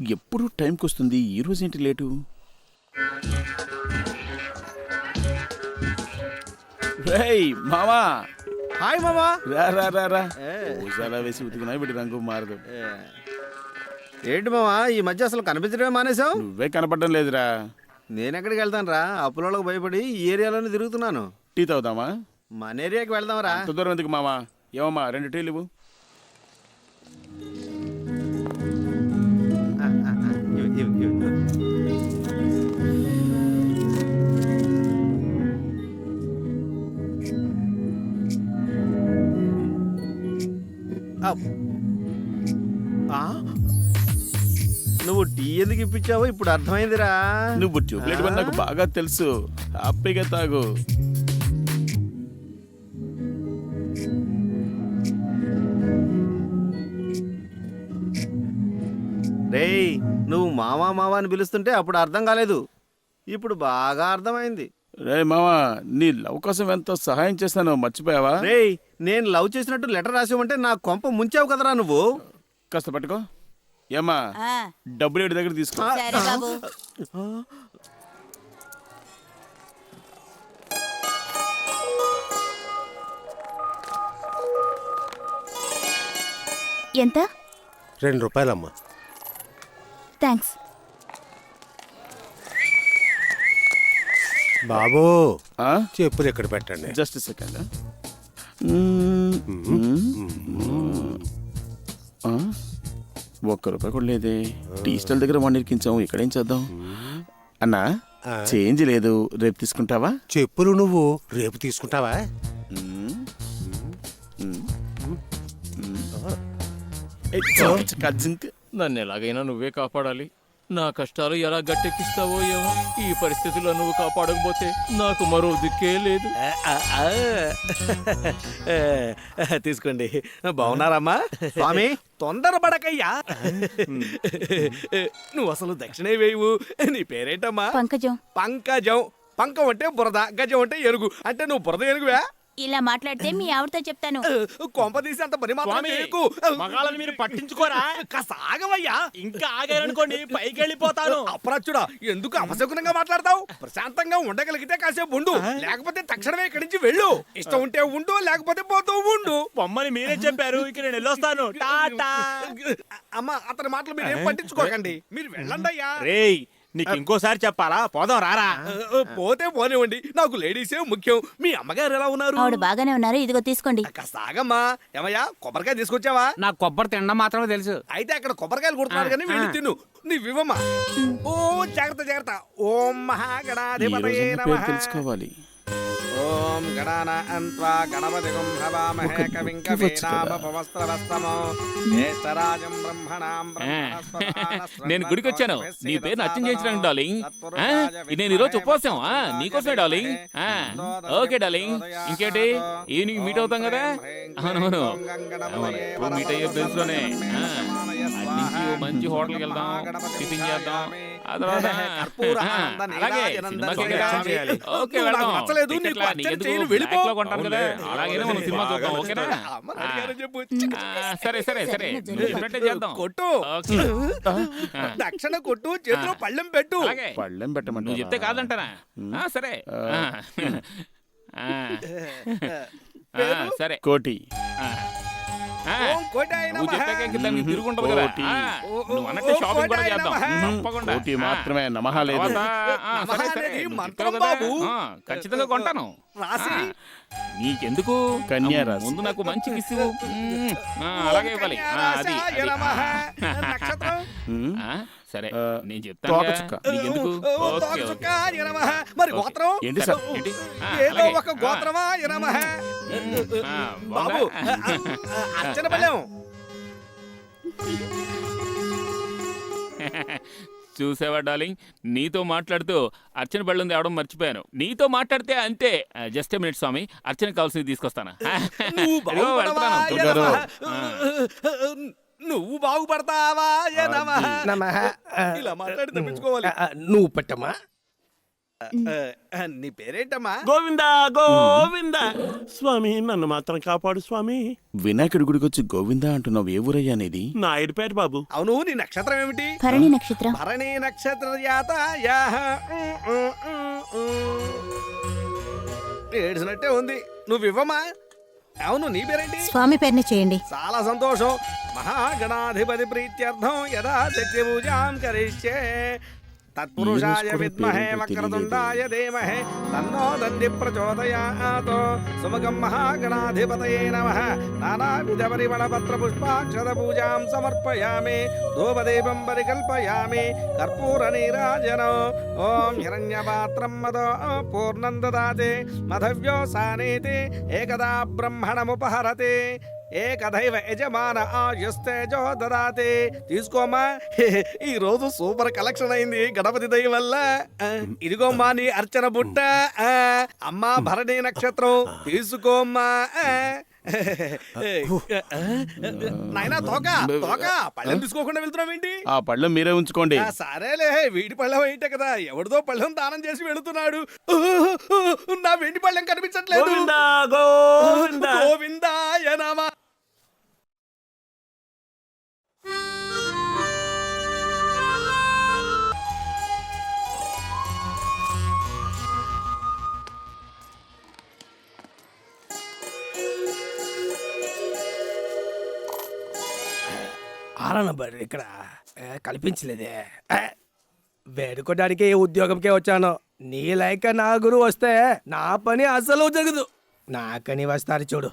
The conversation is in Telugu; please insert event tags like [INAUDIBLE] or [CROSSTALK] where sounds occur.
ఎప్పుడు టైంకి వస్తుంది ఈ రోజు ఏంటి లేటు? రేయ్ మామా! హాయ్ మామా! రా రా రా రా. వేసి ఉతికినా వీడి రంగు మారదు. ఏంటి మామా ఈ మధ్య అసలు కనిపించడమే మానేశావు? నువ్వే కనపడడం లేదురా. నేను ఎక్కడికి వెళ్తాను రా అప్పులోళ్ళకి భయపడి ఈ ఏరియాలోనే తిరుగుతున్నాను. టీ తాగుదామా మన ఏరియాకి వెళ్దాం రా దూరం ఎందుకు మామా? ఏమమ్మా రెండు టీలు ఇవ్వు. నువ్వు టీ ఎందుకు ఇప్పించావో ఇప్పుడు అర్థమైందిరా. నువ్వు ట్యూబ్లైట్ వల్ల నాకు బాగా తెలుసు. హ్యాపీగా తాగు. నువ్వు మావా మావా అని పిలుస్తుంటే అప్పుడు అర్థం కాలేదు. ఇప్పుడు బాగా అర్థమైంది. రే మామా నీ లవ్ కోసం ఎంతో సహాయం చేస్తాను మర్చిపోయావా? రేయ్ నేను లవ్ చేసినట్టు లెటర్ రాసావంటే నా కొంప ముంచావు కదరా నువ్వు. కాస్త పట్టుకో. ఏమ్మా ఆ, డబ్బులు ఏడు దగ్గర తీసుకో. సరే బాబు. ఎంత? రెండు రూపాయలమ్మా. థ్యాంక్స్ బాబు ఆ? చెప్పులు ఇక్కడ పెట్టండి? జస్ట్ సెకండ్ ఒక్క రూపాయి కూడా లేదే. టీ స్టాల్ దగ్గర వన్ ఇరికించాము ఇక్కడ ఏం చేద్దాం అన్నా. చేంజ్ లేదు. రేపు తీసుకుంటావా? చెప్పులు నువ్వు రేపు తీసుకుంటావా? ఏయ్, చక్క, చక్క, జింక్. నన్ను ఎలాగైనా నువ్వే కాపాడాలి. నా కష్టాలు ఎలా గట్టెక్కిస్తావో ఏమో. ఈ పరిస్థితుల్లో నువ్వు కాపాడకపోతే నాకు మరో దిక్కే లేదు. తీసుకోండి. బాగున్నారమ్మా? స్వామి తొందరపడకయ్యా. నువ్వు అసలు దక్షిణే వేయవు. నీ పేరేంటమ్మా? పంకజం. పంకజం. పంకం అంటే బురద గజం అంటే ఎరుగు. అంటే నువ్వు బురద ఎరుగువా? ఇలా మాట్లాడితే మీ ఆవిడతో చెప్తాను. కొంప తీసి అంత పని మాత్రం చేయకు. మగాళ్ళని మీరు పట్టించుకోరా? కాస్త ఆగవయ్యా. ఇంకా ఆగారనుకోండి పైకి వెళ్ళిపోతాను అప్రాచుడా ఎందుకు అపశకునంగా మాట్లాడతావు? ప్రశాంతంగా ఉండగలిగితే కాసేపు ఉండు. లేకపోతే తక్షణమే ఇక్కడి నుంచి వెళ్ళు. ఇష్టం ఉంటే ఉండు లేకపోతే పోతూ ఉండు. పొమ్మని మీరే చెప్పారు ఇక నేను వెళ్ళొస్తాను. టాటా. అమ్మా అతని మాటలు మీరు ఏం పట్టించుకోకండి. మీరు వెళ్ళండి అయ్యా. రేయ్ నీకు ఇంకోసారి చెప్పాలా? పోదాం రారా. పోతే పోనివ్వండి. నాకు లేడీసే ముఖ్యం. మీ అమ్మగారు ఎలా ఉన్నారు? ఆవిడ బాగానే ఉన్నారు. ఇదిగో తీసుకోండి. కాస్త ఆగమ్మా ఏమయ్యా కొబ్బరికాయ తీసుకొచ్చావా? నాకు కొబ్బరి తినడం మాత్రమే తెలుసు. అయితే అక్కడ కొబ్బరికాయలు కొడుతున్నారు కానీ వెళ్ళి తిను. నీవివ్వమ్మా. ఓ జాగ్రత్త జాగ్రత్త. ఓం పేరు తెలుసుకోవాలి. ఓం గణాన అంత్వా గణపతి హవామహే కవిం. కవీనామపవస్త్రవస్తమో జ్యేష్ఠరాజం బ్రహ్మణాం నేను గుడికి వచ్చాను. నీ పేరు అచ్చం చేయించడానికి డార్లింగ్. ఆ, నేను ఈరోజు ఉపవాసం. నీకోసమే డార్లింగ్. ఆ, ఓకే డార్లింగ్. ఇంకేంటి? ఈవినింగ్ మీట్ అవుతాం కదా? అవునవును. మీట్ అయ్యే ప్లేస్లోనే. ఆ, అటు నుంచి ఓ మంచి హోటల్కి వెళ్దాం. టిఫిన్ చేద్దాం. ఆ తర్వాత అలాగే సినిమాకి కదా? ఓకే నువ్వు నాకు వెళ్దాం నచ్చలేదు, నీకు టికెట్లా అర్చన నీకెందుకు? చేయను, వెళ్ళిపో. బ్లాక్లో కొంటాను కదా అలాగే మనం సినిమా చూద్దాం ఓకేనా అమ్మ ఆ. అడిగారని చెప్పు. ఆ, సరే సరే సరే నువ్వు చెప్పినట్టే చేద్దాం కొట్టు ఓకే ఆ, [LAUGHS] దక్షిణ కొట్టు చేతిలో పళ్ళెం పెట్టు అలాగే పళ్ళెం పెట్టమంటావా? నువ్వు చెప్తే కాదంటారా ఆ, సరే ఆ. ఆ. [LAUGHS] ఆ, సరే కోటి ఆ. ఓం కోటాయ నమః. కోటి. కోటి. మాత్రమే నమహ లేదు. నమః అనేది మంత్రం బాబు. ఖచ్చితంగా కొంటాను. రాసి? నీకెందుకు కన్యా రాశి. ముందు నాకు మంచి కిసి అలాగే ఇవ్వాలి ఆ, అది కన్యారాశాయ అది. నమః. ఆ. [LAUGHS] నక్షత్రం ఉమ్. ఆ, సరే ఆ, నేను చెప్తాను తోక చుక్క. నీకెందుకు ఓ, ఓ, ఓకే, ఓకే. తోకచుక్కాయ నమః. మరి ఓకే. గోత్రం ఏంటి సార్? ఏంటి? ఆ, ఏదో అలాగే. ఒక గోత్రమా. ఆ, బాబు బాగుందా? అర్చన [LAUGHS] చూసావా డార్లింగ్? నీతో మాట్లాడుతూ అర్చన బళ్ళం తేవడం మర్చిపోయాను. నీతో మాట్లాడితే అంతే. జస్ట్ మినిట్ స్వామి. అర్చన కావాల్సింది తీసుకొస్తాను. నువ్వు బాగుపడతావా. ఇలా మాట్లాడి తప్పించుకోవాలి. నువ్వు పెట్టమ్మా. ఆ, నీ పేరేంటమ్మా? గోవిందా గోవిందా. స్వామి నన్ను మాత్రం కాపాడు స్వామి. వినాయకుడి గుడికి వచ్చి గోవిందా అంటున్నావు ఏ ఊరయ్యా అనేది? నాయుడుపేట బాబు. అవును నీ నక్షత్రం ఏమిటి? భరణి నక్షత్రం. భరణి నక్షత్ర జాత. ఏడ్చినట్టే ఉంది. నువ్వు ఇవ్వమా అవును నీ పేరేంటి? స్వామి పేరుని చేయండి. చాలా సంతోషం. మహాగణాధిపతి ప్రీత్యర్థం. యదా శక్తి పూజాం కరిష్యే. తత్పురుషాయ విద్మహే వక్రతుండాయ ధీమహే తన్నో దండి ప్రచోదయాత్ సుమగం మహాగణాధిపతయే నమః నానావిధ పరిమళ పత్ర పుష్పాక్షత పూజాం సమర్పయామి ధూపదీపం పరికల్పయామి కర్పూర నీరాజనం ఓం హిరణ్యపాత్రం మదో పూర్ణం దదాతి ఏకదా బ్రహ్మణముపహరతి ఏకదైవ యజమాన ఆయుస్తేజో దదాతి తీసుకోమ్మా. [LAUGHS] ఈ రోజు సూపర్ కలెక్షన్ అయింది గణపతి దయ వల్ల. ఇదిగోమ్మా నీ అర్చన బుట్ట. అమ్మా భరణి నక్షత్రం తీసుకోమ్మా. నాయనా తోక తోక పళ్ళెం తీసుకోకుండా వెళ్తున్నావు ఏంటి? ఆ పళ్ళెం మీరే ఉంచుకోండి. సరేలే వీడి పళ్ళెం ఏంటే కదా ఎవరిదో పళ్ళెం దానం చేసి వెళుతున్నాడు. నా వెండి పళ్ళెం కనిపించట్లేదు. గోవిందా గోవిందా. గోవిందాయ నమ. ఆరనబడి ఇక్కడ ఏ, కల్పించలేదే. వేడుకోవడానికి ఉద్యోగంకే వచ్చాను. నీ లైక నా గురువు వస్తే నా పని అసలు జరగదు. నాకని వస్తారు చూడు.